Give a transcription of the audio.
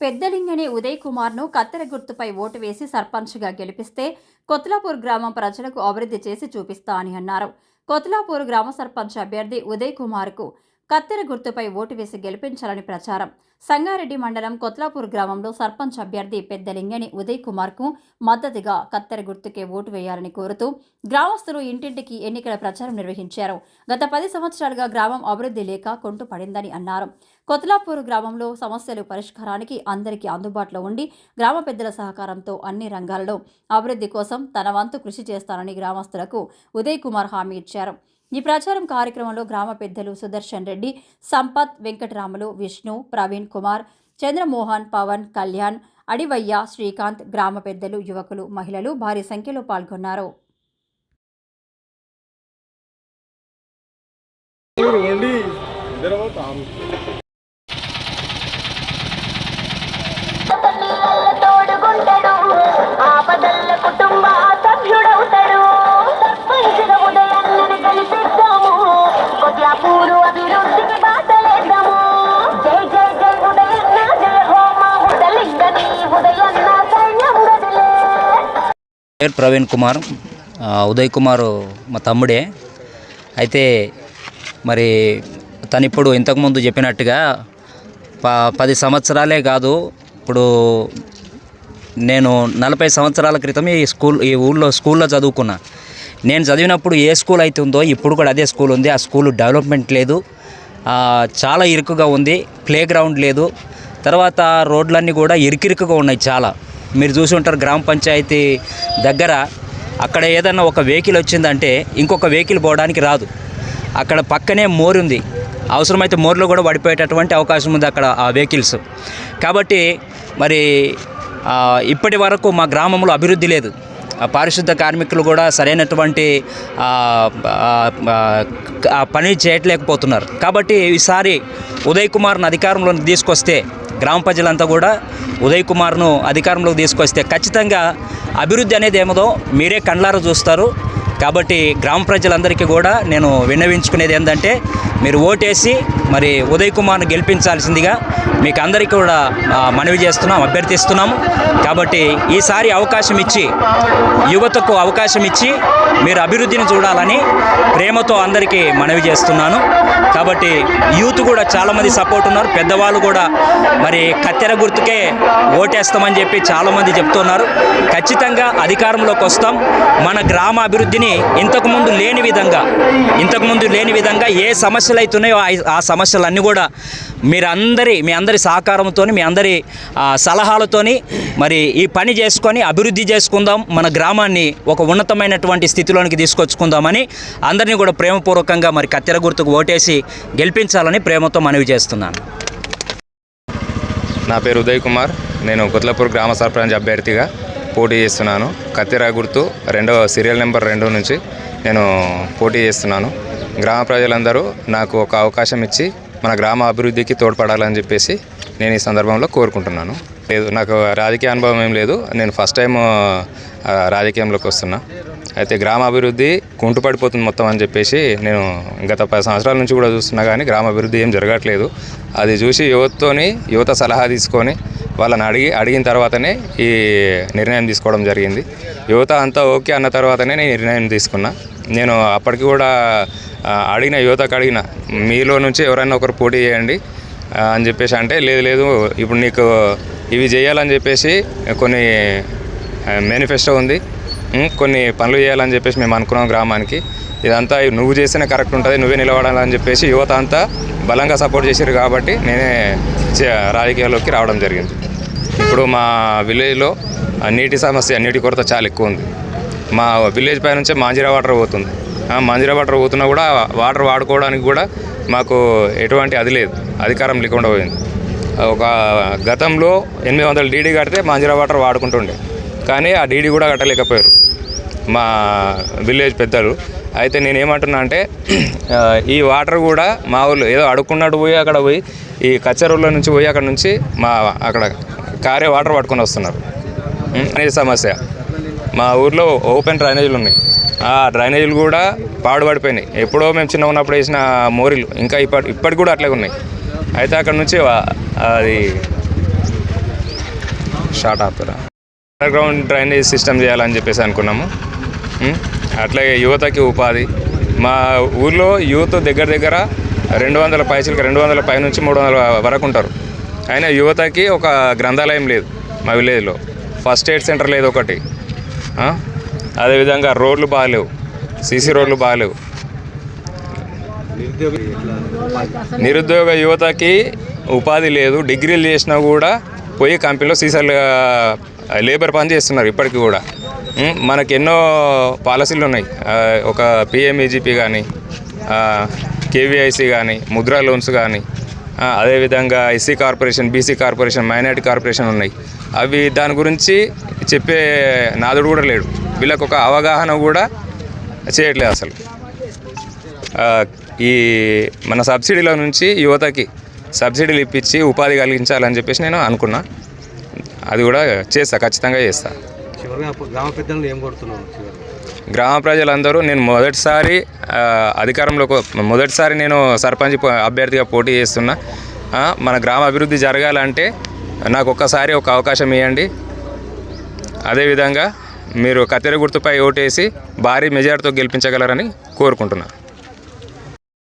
పెద్దలింగని ఉదయ్ కుమార్ను కత్తెర గుర్తుపై ఓటు వేసి సర్పంచ్గా గెలిపిస్తే కొత్లాపూర్ గ్రామం ప్రజలకు అభివృద్ధి చేసి చూపిస్తా అని అన్నారు. కొత్లాపూర్ గ్రామ సర్పంచ్ అభ్యర్థి ఉదయ్ కుమార్కు కత్తెర గుర్తుపై ఓటు వేసి గెలిపించాలని ప్రచారం. సంగారెడ్డి మండలం కొత్లాపూర్ గ్రామంలో సర్పంచ్ అభ్యర్థి పెద్దలింగని ఉదయ్ కుమార్కు మద్దతుగా కత్తెర గుర్తుకే ఓటు వేయాలని కోరుతూ గ్రామస్తులు ఇంటింటికి ఎన్నికల ప్రచారం నిర్వహించారు. గత పది సంవత్సరాలుగా గ్రామం అభివృద్ధి లేక కుంటుపడిందని అన్నారు. కొత్లాపూర్ గ్రామంలో సమస్యలు పరిష్కారానికి అందరికీ అందుబాటులో ఉండి గ్రామ పెద్దల సహకారంతో అన్ని రంగాలలో అభివృద్ధి కోసం తన వంతు కృషి చేస్తానని గ్రామస్తులకు ఉదయ్ కుమార్ హామీ ఇచ్చారు. ఈ ప్రచారం కార్యక్రమంలో గ్రామ పెద్దలు సుదర్శన్ రెడ్డి సంపత్ వెంకటరాములు విష్ణు ప్రవీణ్ కుమార్ చంద్రమోహన్ పవన్ కళ్యాణ్ అడివయ్య శ్రీకాంత్ గ్రామ పెద్దలు యువకులు మహిళలు భారీ సంఖ్యలో పాల్గొన్నారు. వండి పేరు ప్రవీణ్ కుమార్. ఉదయ్ కుమార్ మా తమ్ముడే. అయితే మరి తను ఇప్పుడు ఇంతకుముందు చెప్పినట్టుగా ప పది సంవత్సరాలే కాదు ఇప్పుడు నేను నలభై సంవత్సరాల క్రితం ఈ స్కూల్ ఈ ఊళ్ళో స్కూల్లో చదువుకున్నా. నేను చదివినప్పుడు ఏ స్కూల్ అయితే ఉందో ఇప్పుడు కూడా అదే స్కూల్ ఉంది. ఆ స్కూల్ డెవలప్మెంట్ లేదు. చాలా ఇరుకుగా ఉంది. ప్లే గ్రౌండ్ లేదు. తర్వాత రోడ్లన్నీ కూడా ఇరుకిరుకుగా ఉన్నాయి చాలా. మీరు చూసి ఉంటారు గ్రామ పంచాయతీ దగ్గర అక్కడ ఏదన్నా ఒక వెహికల్ వచ్చిందంటే ఇంకొక వెహికల్ పోవడానికి రాదు. అక్కడ పక్కనే మోరు ఉంది. అవసరమైతే మోర్లో కూడా పడిపోయేటటువంటి అవకాశం ఉంది అక్కడ ఆ వెహికల్స్. కాబట్టి మరి ఇప్పటి వరకు మా గ్రామంలో అభివృద్ధి లేదు. పారిశుద్ధ కార్మికులు కూడా సరైనటువంటి పని చేయట్లేకపోతున్నారు. కాబట్టి ఈసారి ఉదయ్ కుమార్ని అధికారంలోకి తీసుకొస్తే గ్రామ ప్రజలంతా కూడా ఉదయ్ కుమార్ను అధికారంలోకి తీసుకొస్తే ఖచ్చితంగా అభివృద్ధి అనేది ఏమదో మీరే కండ్లారా చూస్తారు. కాబట్టి గ్రామ ప్రజలందరికీ కూడా నేను విన్నవించుకునేది ఏంటంటే మీరు ఓటేసి మరి ఉదయ్ కుమార్ను గెలిపించాల్సిందిగా మీకు అందరికీ కూడా మనవి చేస్తున్నాం అభ్యర్థిస్తున్నాము. కాబట్టి ఈసారి అవకాశం ఇచ్చి యువతకు అవకాశం ఇచ్చి మీరు అభివృద్ధిని చూడాలని ప్రేమతో అందరికీ మనవి చేస్తున్నాను. కాబట్టి యూత్ కూడా చాలామంది సపోర్ట్ ఉన్నారు. పెద్దవాళ్ళు కూడా మరి కత్తెర గుర్తుకే ఓటేస్తామని చెప్పి చాలామంది చెప్తున్నారు. ఖచ్చితంగా అధికారంలోకి వస్తాం. మన గ్రామ అభివృద్ధిని ఇంతకుముందు లేని విధంగా ఇంతకుముందు లేని విధంగా ఏ సమస్యలు అవుతున్నాయో ఆ- ఆ సమస్యలన్నీ కూడా మీరందరి మీ అందరి సహకారంతో మీ అందరి ఆ, సలహాలతోని మరి ఈ పని చేసుకొని అభివృద్ధి చేసుకుందాం మన గ్రామాన్ని ఒక ఉన్నతమైనటువంటి స్థితిలోనికి తీసుకొచ్చుకుందామని అందరినీ కూడా ప్రేమపూర్వకంగా మరి కత్తెర గుర్తుకు ఓటేసి గెలిపించాలని ప్రేమతో మనవి చేస్తున్నాను. నా పేరు ఉదయ్ కుమార్. నేను కొత్లపూర్ గ్రామ సర్పంచ్ అభ్యర్థిగా. పోటీ చేస్తున్నాను. కత్తిరా గుర్తు రెండవ సీరియల్ నెంబర్ రెండు నుంచి నేను పోటీ చేస్తున్నాను. గ్రామ ప్రజలందరూ నాకు ఒక అవకాశం ఇచ్చి మన గ్రామ అభివృద్ధికి తోడ్పడాలని చెప్పేసి నేను ఈ సందర్భంలో కోరుకుంటున్నాను. లేదు నాకు రాజకీయ అనుభవం ఏం లేదు. నేను ఫస్ట్ టైం రాజకీయంలోకి వస్తున్నా. అయితే గ్రామాభివృద్ధి కుంటుపడిపోతుంది మొత్తం అని చెప్పేసి నేను గత పది సంవత్సరాల నుంచి కూడా చూస్తున్నా కానీ గ్రామ అభివృద్ధి ఏం జరగట్లేదు. అది చూసి యువతతోని యువత సలహా తీసుకొని వాళ్ళని అడిగి అడిగిన తర్వాతనే ఈ నిర్ణయం తీసుకోవడం జరిగింది. యువత అంతా ఓకే అన్న తర్వాతనే నేను నిర్ణయం తీసుకున్నా. నేను అప్పటికి కూడా అడిగిన యువతకు అడిగిన మీలో నుంచి ఎవరైనా ఒకరు పోటీ చేయండి అని చెప్పేసి అంటే లేదు లేదు ఇప్పుడు నీకు ఇవి చేయాలని చెప్పేసి కొన్ని మేనిఫెస్టో ఉంది. కొన్ని పనులు చేయాలని చెప్పేసి మేము అనుకున్నాం గ్రామానికి. ఇదంతా నువ్వు చేస్తేనే కరెక్ట్ ఉంటుంది నువ్వే నిలబడాలని చెప్పేసి యువత అంతా బలంగా సపోర్ట్ చేశారు కాబట్టి నేనే రాజకీయాల్లోకి రావడం జరిగింది. ఇప్పుడు మా విలేజ్లో నీటి సమస్య నీటి కొరత చాలా ఎక్కువ ఉంది. మా విలేజ్ పై నుంచే మాంజిరా వాటర్ పోతుంది. మాంజీరా మాంజిరా వాటర్ పోతున్నా కూడా వాటర్ వాడుకోవడానికి కూడా మాకు ఎటువంటి అది లేదు అధికారం లేకుండా పోయింది. ఒక గతంలో ఎనిమిది వందల డీడీ కడితే మాంజిరా వాటర్ వాడుకుంటుండే కానీ ఆ డీడీ కూడా కట్టలేకపోయారు. మా విలేజ్ పెద్దలు. అయితే నేను ఏమంటున్నా అంటే ఈ వాటర్ కూడా మా ఊళ్ళో ఏదో అడుక్కున్నట్టు పోయి అక్కడ పోయి ఈ కచ్చరుల నుంచి పోయి అక్కడ నుంచి మా అక్కడ కారే వాటర్ పట్టుకొని వస్తున్నారు. అనేది సమస్య. మా ఊర్లో ఓపెన్ డ్రైనేజీలు ఉన్నాయి. ఆ డ్రైనేజీలు కూడా పాడుపడిపోయినాయి ఎప్పుడో మేము చిన్న ఉన్నప్పుడు వేసిన మోరీలు ఇంకా ఇప్పటి ఇప్పటికి కూడా అట్లే ఉన్నాయి. అయితే అక్కడ నుంచి అది షార్ట్ ఆపుతారా అండర్ గ్రౌండ్ డ్రైనేజ్ సిస్టమ్ చేయాలని చెప్పేసి అనుకున్నాము. అట్లాగే యువతకి ఉపాధి. మా ఊర్లో యూత్ దగ్గర దగ్గర రెండు వందల పైసలకి రెండు వందల పై నుంచి మూడు వందల వరకు ఉంటారు. అయినా యువతకి ఒక గ్రంథాలయం లేదు మా విలేజ్లో. ఫస్ట్ ఎయిడ్ సెంటర్ లేదు ఒకటి. అదేవిధంగా రోడ్లు బాగాలేవు. సీసీ రోడ్లు బాగాలేవు. నిరుద్యోగ యువతకి ఉపాధి లేదు. డిగ్రీలు చేసినా కూడా పోయి కంపెనీలో సీసాలు లేబర్ పని చేస్తున్నారు ఇప్పటికి కూడా. మనకి ఎన్నో పాలసీలు ఉన్నాయి. ఒక పిఎంఈజీపీ కానీ కేవీఐసి కానీ ముద్రా లోన్స్ కానీ అదేవిధంగా SC corporation BC corporation minority corporation ఉన్నాయి. అవి దాని గురించి చెప్పే నాదుడు కూడా లేడు. వీళ్ళకు ఒక అవగాహన కూడా చేయట్లేదు అసలు. ఈ మన సబ్సిడీల నుంచి యువతకి సబ్సిడీలు ఇప్పించి ఉపాధి కలిగించాలని చెప్పేసి నేను అనుకున్నా. అది కూడా చేస్తా ఖచ్చితంగా చేస్తాను చివరిగా గ్రామ పెద్దలను ఏం కొడుతున్నావు గ్రామ ప్రజలందరూ నేను మొదటిసారి అధికారంలో అధికారంలోకి మొదటిసారి నేను సర్పంచ్ అభ్యర్థిగా పోటీ చేస్తున్నా. మన గ్రామ అభివృద్ధి జరగాలంటే నాకు ఒక్కసారి ఒక అవకాశం ఇవ్వండి అదేవిధంగా మీరు కత్తెర గుర్తుపై ఓటేసి భారీ మెజార్టీతో గెలిపించగలరని కోరుకుంటున్నాను